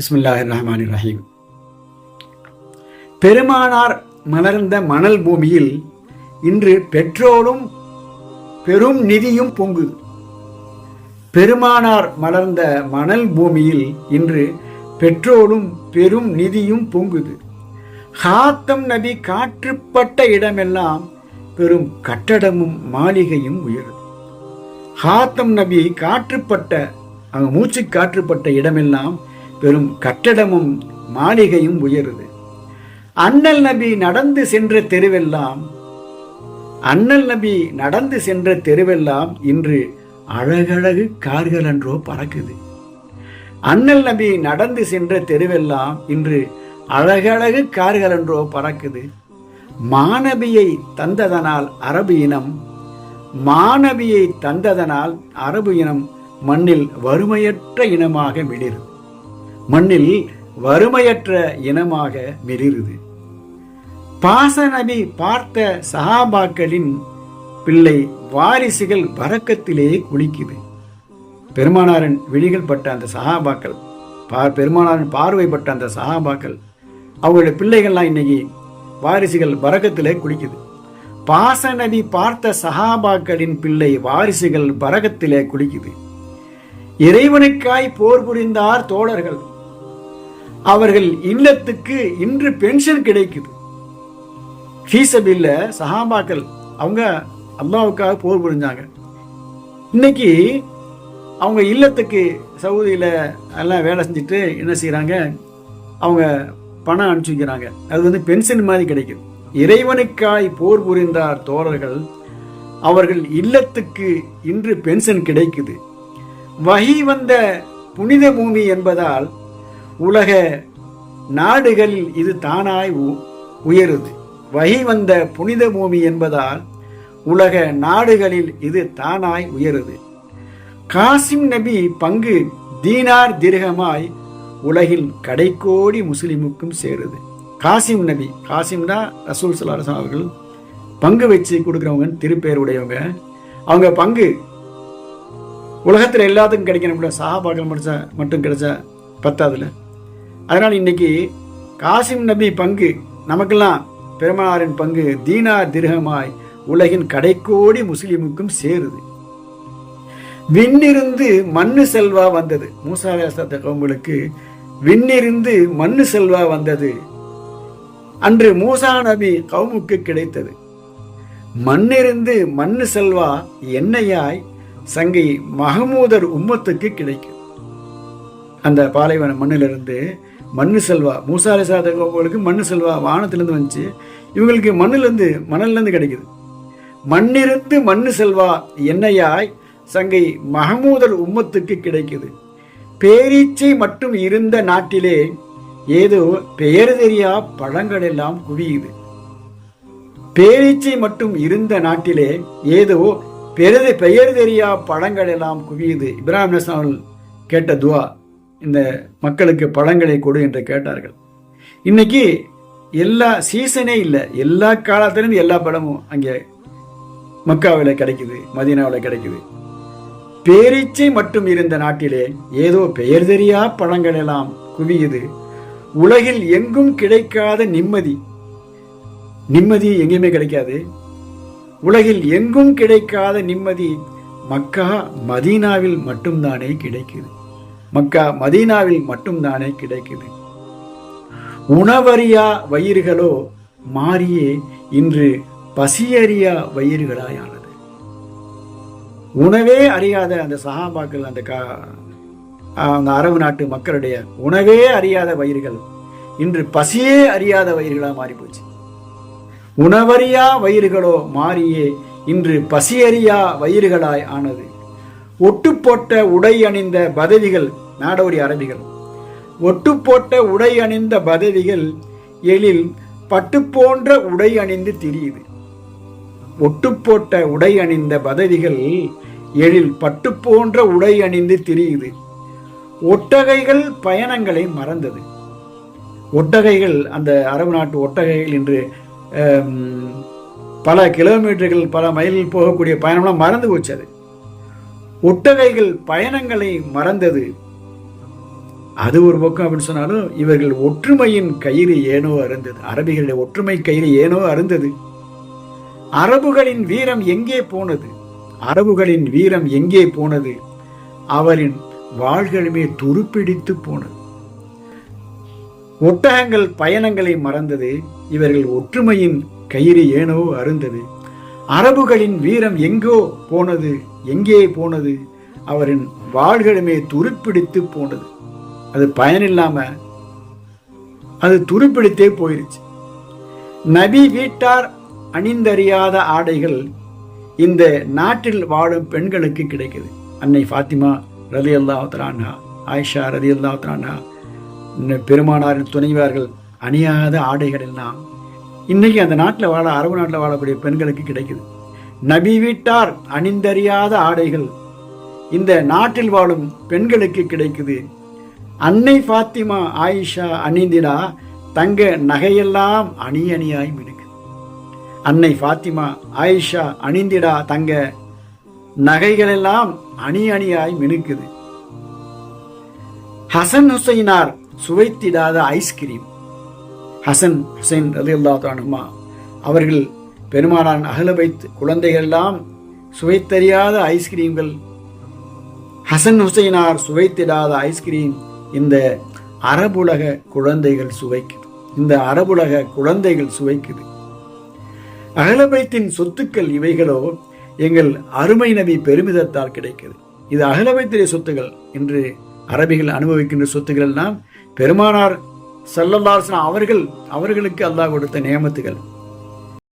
பிஸ்மில்லாஹிர் ரஹ்மான் ரஹீம் பெருமானார் மலர்ந்த மணல் பூமியில் இன்று பெட்ரோலும் பெரும் நிதியும் பொங்குது பெருமானார் மலர்ந்த மணல் பூமியில் இன்று பெட்ரோலும் பெரும் நிதியும் பொங்குது. ஹாத்தம் நபி காற்றுப்பட்ட இடமெல்லாம் பெரும் கட்டடமும் மாளிகையும் உயருது ஹாத்தம் நபி காற்றுப்பட்ட அங்க மூச்சு காற்றுப்பட்ட இடமெல்லாம் பெரும் கட்டடமும் மாளிகையும் உயருது. அண்ணல் நபி நடந்து சென்ற தெருவெல்லாம் அண்ணல் நபி நடந்து சென்ற தெருவெல்லாம் இன்று அழகழகு கார்கள் என்றோ பறக்குது. அண்ணல் நபி நடந்து சென்ற தெருவெல்லாம் இன்று அழகழகு கார்கள் என்றோ பறக்குது. மாணவியை தந்ததனால் அரபு இனம் மாணவியை தந்ததனால் அரபு இனம் மண்ணில் வறுமையற்ற இனமாக மிளிரும் மண்ணில் வறுமையற்ற இனமாக மிளிருது. பாசநபி பார்த்த சஹாபாக்களின் பிள்ளை வாரிசுகள் வரக்கத்திலே குளிக்குது. பெருமானாரின் விழிகள் பட்ட அந்த சஹாபாக்கள் பா பெருமானாரின் பார்வைப்பட்ட அந்த சஹாபாக்கள் அவங்களுடைய பிள்ளைகள்லாம் இன்னைக்கு வாரிசுகள் வரக்கத்திலே குளிக்குது. பாசநபி பார்த்த சஹாபாக்களின் பிள்ளை வாரிசுகள் பரகத்திலே குளிக்குது. இறைவனுக்காய் போர் புரிந்தார் தோழர்கள். அவர்கள் இல்லத்துக்கு இன்று பென்ஷன் கிடைக்குது. ஃபீஸபில்ல சஹாபாக்கள் அவங்க அல்லாவுக்காக போர் புரிஞ்சாங்க. இன்னைக்கு அவங்க இல்லத்துக்கு சவுதியில் எல்லாம் வேலை செஞ்சுட்டு என்ன செய்கிறாங்க அவங்க பணம் அனுப்பிச்சு வைக்கிறாங்க. அது வந்து பென்ஷன் மாதிரி கிடைக்குது. இறைவனுக்காய் போர் புரிந்தார் தோழர்கள் அவர்கள் இல்லத்துக்கு இன்று பென்ஷன் கிடைக்குது. வகி வந்த புனித பூமி என்பதால் உலக நாடுகளில் இது தானாய் உ- உயருது. வகி வந்த புனித பூமி என்பதால் உலக நாடுகளில் இது தானாய் உயருது. காசிம் நபி பங்கு தீனார் தீர்கமாய் உலகில் கடைக்கோடி முஸ்லிமுக்கும் சேருது. காசிம் நபி காசிம்னா ரசூல் சலாஹம் அவர்கள் பங்கு வச்சு கொடுக்குறவங்க திருப்பேர் உடையவங்க அவங்க பங்கு உலகத்தில் எல்லாத்துக்கும் கிடைக்கணும். சஹாபாக்கள் மட்டும் மட்டும் கிடைச்சா பத்தாதுல அதனால் இன்னைக்கு காசிம் நபி பங்கு நமக்கெல்லாம் பெருமானாரின் பங்கு தீனார் திருகமாய் உலகின் கடைக்கோடி முஸ்லிமுக்கும் சேருது. விண்ணிருந்து மண்ணு செல்வா வந்தது. மூசா கவுங்களுக்கு விண்ணிருந்து மண்ணு செல்வா வந்தது. அன்று மூசா நபி கவுமுக்கு கிடைத்தது. மண்ணிருந்து மண்ணு செல்வா எண்ணெயாய் சங்கை மகமூதர் உம்மத்துக்கு கிடைக்கும். அந்த பாலைவன மண்ணிலிருந்து மண்ணு செல்வா. மூசா அலைஹிஸ்ஸலாத்து மண்ணு செல்வா வானத்திலேருந்து வந்துச்சு. இவங்களுக்கு மண்ணிலேருந்து மணல்லேருந்து கிடைக்குது. மண்ணிருந்து மண்ணு செல்வா எண்ணெயாய் சங்கை மகமூதர் உம்மத்துக்கு கிடைக்குது. பேரீச்சை மட்டும் இருந்த நாட்டிலே ஏதோ பெயர் தெரியா பழங்கள் எல்லாம் குவியுது. பேரீச்சை மட்டும் இருந்த நாட்டிலே ஏதோ பெருது பெயர் தெரியா பழங்கள் எல்லாம் குவியுது. இப்ராஹிம் நஸ்லாம் கேட்ட துவா. இந்த மக்களுக்கு பழங்களை கொடு என்று கேட்டார்கள். இன்னைக்கு எல்லா சீசனே இல்லை எல்லா காலத்திலும் எல்லா பழமும் அங்கே மக்காவில் கிடைக்குது மதீனாவில் கிடைக்குது. பேரீச்சை மட்டும் இருந்த நாட்டிலே ஏதோ பெயர் தெரியா பழங்கள் எல்லாம் குவியுது. உலகில் எங்கும் கிடைக்காத நிம்மதி. நிம்மதி எங்கேயுமே கிடைக்காது. உலகில் எங்கும் கிடைக்காத நிம்மதி மக்கா மதீனாவில் மட்டும்தானே கிடைக்குது. மக்கா மதீனாவில் மட்டும்தானே கிடைக்குது? உணவறியா வயிறுகளோ மாறியே இன்று பசியறியா வயிறுகளாயானது. உணவே அறியாத அந்த சஹாபாக்கள் அந்த கா அந்த அரபு நாட்டு மக்களுடைய உணவே அறியாத வயிறுகள் இன்று பசியே அறியாத வயிறுகளாக மாறி போச்சு உணவறியா வயிறுகளோ மாறியே இன்று பசியறியா வயிறுகளாய் ஆனது. ஒட்டு போட்ட உடை அணிந்த பதவிகள் நாடோடி அரபிகள். ஒட்டு போட்ட உடை அணிந்த பதவிகள் எழில் பட்டு போன்ற உடை அணிந்து திரியுது. ஒட்டு போட்ட உடை அணிந்த பதவிகள் எழில் பட்டு போன்ற உடை அணிந்து திரியுது. ஒட்டகைகள் பயணங்களை மறந்தது. ஒட்டகைகள் அந்த அரபு நாட்டு ஒட்டகைகள் இன்று பல கிலோமீட்டர்கள் பல மைலில் போகக்கூடிய பயணம்லாம் மறந்து போச்சு அது. ஒட்டகைகள் பயணங்களை மறந்தது. அது ஒரு பக்கம் அப்படின்னு சொன்னாலும் இவர்கள் ஒற்றுமையின் கயிறு ஏனோ அருந்தது. அரபிகளுடைய ஒற்றுமை கயிறு ஏனோ அருந்தது. அரபுகளின் வீரம் எங்கே போனது? அரபுகளின் வீரம் எங்கே போனது? அவரின் வாள்களுமே துருப்பிடித்து போனது. ஒட்டகங்கள் பயணங்களை மறந்தது. இவர்கள் ஒற்றுமையின் கயிறு ஏனோ அருந்தது. அரபுகளின் வீரம் எங்கோ போனது எங்கே போனது? அவரின் வாள்களுமே துருப்பிடித்து போனது. அது பயனில்லாம அது துருப்பிடித்தே போயிருச்சு. நபி வீட்டார் அணிந்தறியாத ஆடைகள் இந்த நாட்டில் வாழும் பெண்களுக்கு கிடைக்குது. அன்னை ஃபாத்திமா ரதி அல்லாத்ரானா ஆயிஷா ரதி அல்லாத்ரானா பெருமானாரின் துணைவார்கள் அணியாத ஆடைகள் எல்லாம் இன்னைக்கு அந்த நாட்டில் வாழ அரபு நாட்டில் வாழக்கூடிய பெண்களுக்கு கிடைக்குது. நபி வீட்டார் அணிந்தறியாத ஆடைகள் இந்த நாட்டில் வாழும் பெண்களுக்கு கிடைக்குது. அன்னை ஃபாத்திமா ஆயிஷா அணிந்திடா தங்க நகையெல்லாம் அணி அணியாய் மினுக்கு. அன்னை ஃபாத்திமா ஆயிஷா அணிந்திடா தங்க நகைகளெல்லாம் அணி அணியாய் மினுக்குது. ஹசன் ஹுசைனார் சுவைத்திடாத ஐஸ்கிரீம். ஹசன் ஹுசைன் ரதி அல்லா அவர்கள் பெருமானான் அகல வைத்து குழந்தைகள் எல்லாம் சுவைத்தறியாத ஐஸ்கிரீம்கள் ஹசன் ஹுசைனார் சுவைத்திடாத ஐஸ்கிரீம் இந்த அரபுலக குழந்தைகள் சுவைக்குது. இந்த அரபுலக குழந்தைகள் சுவைக்குது. அகலபைத்தின் சொத்துக்கள் இவைகளோ எங்கள் அருமை நபி பெருமிதத்தால் கிடைக்குது. இது அகலபைத்திரிய சொத்துகள் என்று அரபிகள் அனுபவிக்கின்ற சொத்துக்கள் எல்லாம் பெருமானார் செல்லல்லாசன அவர்கள் அவர்களுக்கு அல்லாஹ் கொடுத்த நியமத்துகள்.